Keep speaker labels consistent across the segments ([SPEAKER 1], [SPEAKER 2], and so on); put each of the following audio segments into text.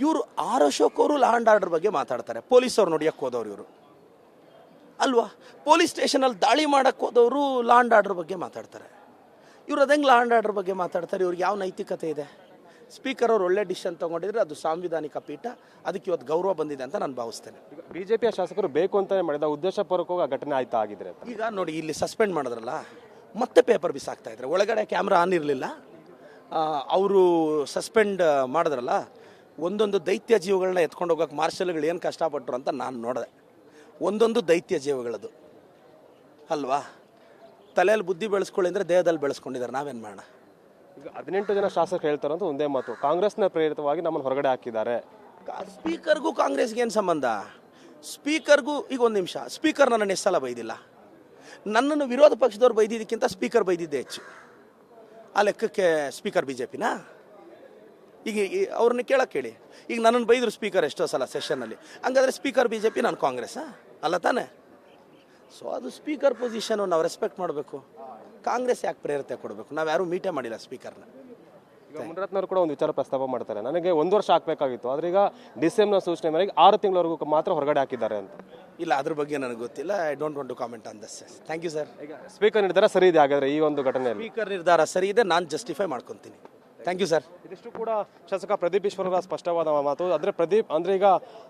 [SPEAKER 1] ಇವರು ಆರ್ ಅಶೋಕ್ ಅವರು law and order ಬಗ್ಗೆ ಮಾತಾಡ್ತಾರೆ. ಪೊಲೀಸವ್ರು ನೋಡಿಯಕ್ಕೆ ಹೋದವ್ರು ಇವರು? ಅಲ್ವಾ? ಪೊಲೀಸ್ ಸ್ಟೇಷನಲ್ಲಿ ದಾಳಿ ಮಾಡಕ್ಕೆ ಹೋದವರು ಲಾ ಆ್ಯಂಡ್ ಆರ್ಡರ್ ಬಗ್ಗೆ ಮಾತಾಡ್ತಾರೆ. ಇವ್ರು ಅದಂಗೆ ಲಾ ಆ್ಯಂಡ್ ಆರ್ಡರ್ ಬಗ್ಗೆ ಮಾತಾಡ್ತಾರೆ? ಇವ್ರಿಗೆ ಯಾವ ನೈತಿಕತೆ ಇದೆ? ಸ್ಪೀಕರ್ ಅವರು ಒಳ್ಳೆ ಡಿಸಿಷನ್ ತೊಗೊಂಡಿದ್ರೆ ಅದು ಸಾಂವಿಧಾನಿಕ ಪೀಠ ಅದಕ್ಕೆ ಇವತ್ತು ಗೌರವ ಬಂದಿದೆ ಅಂತ ನಾನು ಭಾವಿಸ್ತೇನೆ.
[SPEAKER 2] ಬಿ ಜೆ ಪಿಯ ಶಾಸಕರು ಬೇಕು ಅಂತಾನೆ ಮಾಡಿದ ಉದ್ದೇಶಪೂರ್ವಕವಾಗಿ ಆ ಘಟನೆ ಆಯ್ತಾ ಆಗಿದ್ರೆ?
[SPEAKER 1] ಈಗ ನೋಡಿ ಇಲ್ಲಿ ಸಸ್ಪೆಂಡ್ ಮಾಡಿದ್ರಲ್ಲ ಮತ್ತೆ ಪೇಪರ್ ಬಿಸಾಕ್ತಾ ಇದ್ದಾರೆ ಒಳಗಡೆ ಕ್ಯಾಮ್ರಾ ಆನ್ ಇರಲಿಲ್ಲ. ಅವರು ಸಸ್ಪೆಂಡ್ ಮಾಡಿದ್ರಲ್ಲ ಒಂದೊಂದು ದೈತ್ಯ ಜೀವಗಳನ್ನ ಎತ್ಕೊಂಡು ಹೋಗೋಕೆ ಮಾರ್ಷಲ್ಗಳು ಏನು ಕಷ್ಟಪಟ್ಟರು ಅಂತ ನಾನು ನೋಡಿದೆ. ಒಂದೊಂದು ದೈತ್ಯ ಜೀವಗಳದು. ಅಲ್ವಾ? ತಲೆಯಲ್ಲಿ ಬುದ್ಧಿ ಬೆಳೆಸ್ಕೊಳ್ಳಿ ಅಂದರೆ ದೇಹದಲ್ಲಿ ಬೆಳೆಸ್ಕೊಂಡಿದ್ದಾರೆ. ನಾವೇನು ಮಾಡೋಣ?
[SPEAKER 2] ಈಗ ಹದಿನೆಂಟು ಜನ ಶಾಸಕರು ಹೇಳ್ತಾರೆ ಅಂತ ಒಂದೇ ಮಾತು. ಕಾಂಗ್ರೆಸ್ನ ಪ್ರೇರಿತವಾಗಿ ನಮ್ಮನ್ನು ಹೊರಗಡೆ ಹಾಕಿದ್ದಾರೆ.
[SPEAKER 1] ಸ್ಪೀಕರ್ಗೂ ಕಾಂಗ್ರೆಸ್ಗೆ ಏನು ಸಂಬಂಧ? ಸ್ಪೀಕರ್ಗೂ ಈಗ ಒಂದು ನಿಮಿಷ. ಸ್ಪೀಕರ್ ನನ್ನನ್ನು ಎಷ್ಟು ಸಲ ಬೈದಿಲ್ಲ? ನನ್ನನ್ನು ವಿರೋಧ ಪಕ್ಷದವ್ರು ಬೈದಿದ್ದಕ್ಕಿಂತ ಸ್ಪೀಕರ್ ಬೈದಿದ್ದೆ ಹೆಚ್ಚು. ಆ ಲೆಕ್ಕಕ್ಕೆ ಸ್ಪೀಕರ್ ಬಿ ಜೆ ಪಿನಾ ಈಗ ಅವ್ರನ್ನ ಕೇಳಕ್ಕೆ ಹೇಳಿ. ಈಗ ನನ್ನನ್ನು ಬೈದ್ರು ಸ್ಪೀಕರ್ ಎಷ್ಟೋ ಸಲ ಸೆಷನ್ನಲ್ಲಿ ಹಂಗಾದ್ರೆ ಸ್ಪೀಕರ್ ಬಿ ಜೆ ಪಿ ನಾನು ಕಾಂಗ್ರೆಸ್ಸಾ? ಅಲ್ಲ ತಾನೇ? ಸೊ ಅದು ಸ್ಪೀಕರ್ ಪೊಸಿಷನು ನಾವು ರೆಸ್ಪೆಕ್ಟ್ ಮಾಡಬೇಕು. ಕಾಂಗ್ರೆಸ್ ಯಾಕೆ ಪ್ರೇರತೆ ಕೊಡಬೇಕು? ನಾವು ಯಾರೂ ಮೀಟೇ ಮಾಡಿಲ್ಲ ಸ್ಪೀಕರ್ನ
[SPEAKER 2] ಈಗ ಮುನರತ್ನವರು ಕೂಡ ಒಂದು ವಿಚಾರ ಪ್ರಸ್ತಾಪ ಮಾಡ್ತಾರೆ. ನನಗೆ ಒಂದು ವರ್ಷ ಹಾಕಬೇಕಾಗಿತ್ತು ಆದರೆ ಈಗ ಡಿಸೆಂಬರ್ ಸೂಚನೆ ಮೇರೆಗೆ ಆರು ತಿಂಗಳವರೆಗೂ ಮಾತ್ರ ಹೊರಗಡೆ ಹಾಕಿದ್ದಾರೆ ಅಂತ.
[SPEAKER 1] ಇಲ್ಲ ಅದ್ರ ಬಗ್ಗೆ ನನಗೆ ಗೊತ್ತಿಲ್ಲ. I don't want to comment on this thank you sir
[SPEAKER 2] ಈಗ ಸ್ಪೀಕರ್ ನಿರ್ಧಾರ ಸರಿ ಇದೆ ಹಾಗಾದ್ರೆ ಈ ಒಂದು ಘಟನೆಯಲ್ಲಿ?
[SPEAKER 1] ಸ್ಪೀಕರ್ ನಿರ್ಧಾರ ಸರಿ ಇದೆ ನಾನು ಜಸ್ಟಿಫೈ ಮಾಡ್ಕೊತೀನಿ. ಥ್ಯಾಂಕ್ ಯು ಸರ್
[SPEAKER 2] ಇದಿಷ್ಟು ಕೂಡ ಶಾಸಕ ಪ್ರದೀಪ್ ಈಶ್ವರರ ಸ್ಪಷ್ಟವಾದ ಮಾತು. ಅಂದ್ರೆ ಪ್ರದೀಪ್ ಅಂದ್ರೆ ಈಗ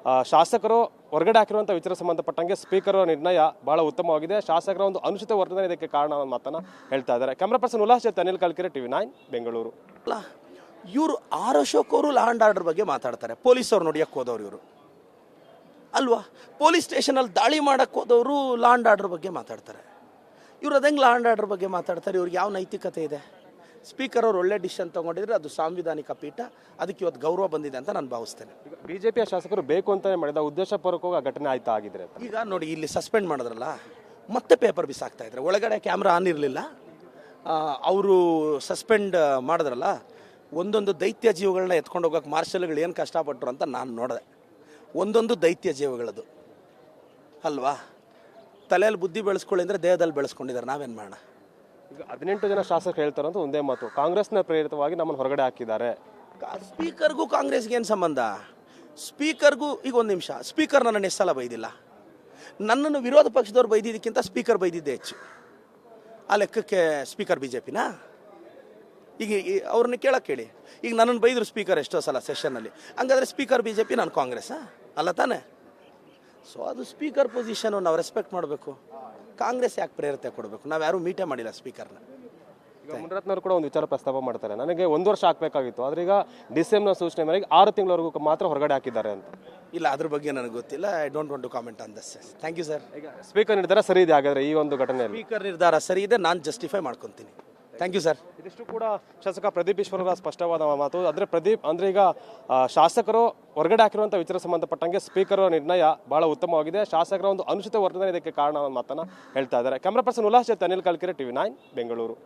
[SPEAKER 2] ಆ, ಶಾಸಕರು ಹೊರಗಡೆ ಹಾಕಿರುವಂಥ ವಿಚಾರ ಸಂಬಂಧಪಟ್ಟಂಗೆ ಸ್ಪೀಕರ್ ನಿರ್ಣಯ ಬಹಳ ಉತ್ತಮವಾಗಿದೆ. ಶಾಸಕರ ಒಂದು ಅನುಚಿತ ವರ್ತನೆ ಇದಕ್ಕೆ ಕಾರಣ ಅನ್ನೋ ಮಾತನ್ನ ಹೇಳ್ತಾ ಇದ್ದಾರೆ. ಕ್ಯಾಮ್ರಾ ಪರ್ಸನ್ ಉಲ್ಲಾಸ್ ಜೊತೆ ಅನಿಲ್ ಕಲ್ಕೆರೆ ಟಿವಿ ನೈನ್ ಬೆಂಗಳೂರು.
[SPEAKER 1] ಅಲ್ಲ ಇವರು ಆರ್ ಅಶೋಕ್ ಅವರು ಲಾ ಆ್ಯಂಡ್ ಆರ್ಡರ್ ಬಗ್ಗೆ ಮಾತಾಡ್ತಾರೆ. ಪೊಲೀಸವ್ರು ನೋಡಿಯಕ್ಕೆ ಹೋದವ್ರು ಇವರು. ಅಲ್ವಾ? ಪೊಲೀಸ್ ಸ್ಟೇಷನಲ್ಲಿ ದಾಳಿ ಮಾಡಕ್ಕೆ ಹೋದವರು ಲಾ ಆ್ಯಂಡ್ ಆರ್ಡರ್ ಬಗ್ಗೆ ಮಾತಾಡ್ತಾರೆ. ಇವ್ರು ಅದಂಗೆ ಲಾ ಆ್ಯಂಡ್ ಆರ್ಡರ್ ಬಗ್ಗೆ ಮಾತಾಡ್ತಾರೆ? ಇವ್ರಿಗೆ ಯಾವ ನೈತಿಕತೆ ಇದೆ? ಸ್ಪೀಕರ್ ಅವರು ಒಳ್ಳೆ ಡಿಸಿಷನ್ ತಗೊಂಡಿದ್ರೆ ಅದು ಸಾಂವಿಧಾನಿಕ ಪೀಠ. ಅದಕ್ಕೆ ಇವತ್ತು ಗೌರವ ಬಂದಿದೆ ಅಂತ ನಾನು ಭಾವಿಸ್ತೇನೆ.
[SPEAKER 2] ಈಗ ಬಿಜೆಪಿಯ ಶಾಸಕರು ಬೇಕು ಅಂತಾನೆ ಮಾಡಿದ ಉದ್ದೇಶಪೂರ್ವಕವಾಗಿ ಆ ಘಟನೆ ಆಯ್ತಾ ಆಗಿದ್ರೆ
[SPEAKER 1] ಈಗ ನೋಡಿ ಇಲ್ಲಿ ಸಸ್ಪೆಂಡ್ ಮಾಡಿದ್ರಲ್ಲ ಮತ್ತೆ ಪೇಪರ್ ಬಿಸಾಕ್ತಾ ಇದ್ದಾರೆ. ಒಳಗಡೆ ಕ್ಯಾಮ್ರಾ ಆನ್ ಇರಲಿಲ್ಲ. ಅವರು ಸಸ್ಪೆಂಡ್ ಮಾಡಿದ್ರಲ್ಲ ಒಂದೊಂದು ದೈತ್ಯ ಜೀವಗಳನ್ನ ಎತ್ಕೊಂಡು ಹೋಗೋಕೆ ಮಾರ್ಷಲ್ಗಳು ಏನು ಕಷ್ಟಪಟ್ಟರು ಅಂತ ನಾನು ನೋಡಿದೆ. ಒಂದೊಂದು ದೈತ್ಯ ಜೀವಗಳದು. ಅಲ್ವಾ? ತಲೆಯಲ್ಲಿ ಬುದ್ಧಿ ಬೆಳೆಸ್ಕೊಳ್ಳಿ ಅಂದರೆ ದೇಹದಲ್ಲಿ ಬೆಳೆಸ್ಕೊಂಡಿದ್ದಾರೆ. ನಾವೇನು ಮಾಡೋಣ?
[SPEAKER 2] ಈಗ ಹದಿನೆಂಟು ಜನ ಶಾಸಕರು ಹೇಳ್ತಾರೆ ಅಂತ ಒಂದೇ ಮಾತು. ಕಾಂಗ್ರೆಸ್ನ ಪ್ರೇರಿತವಾಗಿ ನಮ್ಮನ್ನು ಹೊರಗಡೆ ಹಾಕಿದ್ದಾರೆ.
[SPEAKER 1] ಸ್ಪೀಕರ್ಗೂ ಕಾಂಗ್ರೆಸ್ಗೆ ಏನು ಸಂಬಂಧ? ಸ್ಪೀಕರ್ಗೂ ಈಗ ಒಂದು ನಿಮಿಷ. ಸ್ಪೀಕರ್ ನನ್ನನ್ನು ಎಷ್ಟು ಸಲ ಬೈದಿಲ್ಲ? ನನ್ನನ್ನು ವಿರೋಧ ಪಕ್ಷದವ್ರು ಬೈದಿದ್ದಕ್ಕಿಂತ ಸ್ಪೀಕರ್ ಬೈದಿದ್ದೆ ಹೆಚ್ಚು. ಆ ಲೆಕ್ಕಕ್ಕೆ ಸ್ಪೀಕರ್ ಬಿ ಜೆ ಪಿನಾ ಈಗ ಅವ್ರನ್ನ ಕೇಳಕ್ಕೆ ಕೇಳಿ ಈಗ ನನ್ನನ್ನು ಬೈದರು ಸ್ಪೀಕರ್ ಎಷ್ಟೋ ಸಲ ಸೆಷನ್ನಲ್ಲಿ. ಹಂಗಾದ್ರೆ ಸ್ಪೀಕರ್ ಬಿ ಜೆ ಪಿ ನಾನು ಕಾಂಗ್ರೆಸ್ಸಾ? ಅಲ್ಲ ತಾನೇ? ಸೊ ಅದು ಸ್ಪೀಕರ್ ಪೊಸಿಷನು ನಾವು ರೆಸ್ಪೆಕ್ಟ್ ಮಾಡಬೇಕು. ಕಾಂಗ್ರೆಸ್ ಯಾಕೆ ಪ್ರೇರತೆ ಕೊಡಬೇಕು? ನಾವು ಯಾರೂ ಮೀಟೇ ಮಾಡಿಲ್ಲ ಸ್ಪೀಕರ್ನ.
[SPEAKER 2] ಈಗ ಮುನರತ್ನವರು ಕೂಡ ಒಂದು ವಿಚಾರ ಪ್ರಸ್ತಾಪ ಮಾಡ್ತಾರೆ. ನನಗೆ ಒಂದು ವರ್ಷ ಹಾಕಬೇಕಾಗಿತ್ತು ಆದ್ರೆ ಈಗ ಡಿಸೆಂಬರ್ ಸೂಚನೆ ಮೇರೆಗೆ ಆರು ತಿಂಗಳವರೆಗೂ ಮಾತ್ರ ಹೊರಗಡೆ ಹಾಕಿದ್ದಾರೆ ಅಂತ.
[SPEAKER 1] ಇಲ್ಲ ಅದ್ರ ಬಗ್ಗೆ ನನಗೆ ಗೊತ್ತಿಲ್ಲ. I don't want to comment on this thank you sir
[SPEAKER 2] ಈಗ ಸ್ಪೀಕರ್ ನಿರ್ಧಾರ ಸರಿ ಇದೆ ಹಾಗಾದರೆ ಈ ಒಂದು ಘಟನೆಯಲ್ಲಿ?
[SPEAKER 1] ಸ್ಪೀಕರ್ ನಿರ್ಧಾರ ಸರಿ ಇದೆ ನಾನು ಜಸ್ಟಿಫೈ ಮಾಡ್ಕೊತೀನಿ. ಥ್ಯಾಂಕ್ ಯು ಸರ್
[SPEAKER 2] ಇದಿಷ್ಟು ಕೂಡ ಶಾಸಕ ಪ್ರದೀಪ್ ಈಶ್ವರರ ಸ್ಪಷ್ಟವಾದ ಮಾತು. ಅಂದ್ರೆ ಪ್ರದೀಪ್, ಅಂದ್ರೆ ಈಗ ಶಾಸಕರು ಹೊರಗಡೆ ಹಾಕಿರುವಂಥ ವಿಚಾರ ಸಂಬಂಧಪಟ್ಟಂಗೆ ಸ್ಪೀಕರ್ ನಿರ್ಣಯ ಬಹಳ ಉತ್ತಮವಾಗಿದೆ. ಶಾಸಕರ ಒಂದು ಅನುಚಿತ ವರ್ತನೆ ಇದಕ್ಕೆ ಕಾರಣ ಮಾತನ್ನ ಹೇಳ್ತಾ ಇದ್ದಾರೆ. ಕ್ಯಾಮ್ರಾ ಪರ್ಸನ್ ಉಲ್ಲಾಸ್ ಜೊತೆ ಅನಿಲ್ ಕಲ್ಕೆರೆ, ಟಿವಿ ನೈನ್, ಬೆಂಗಳೂರು.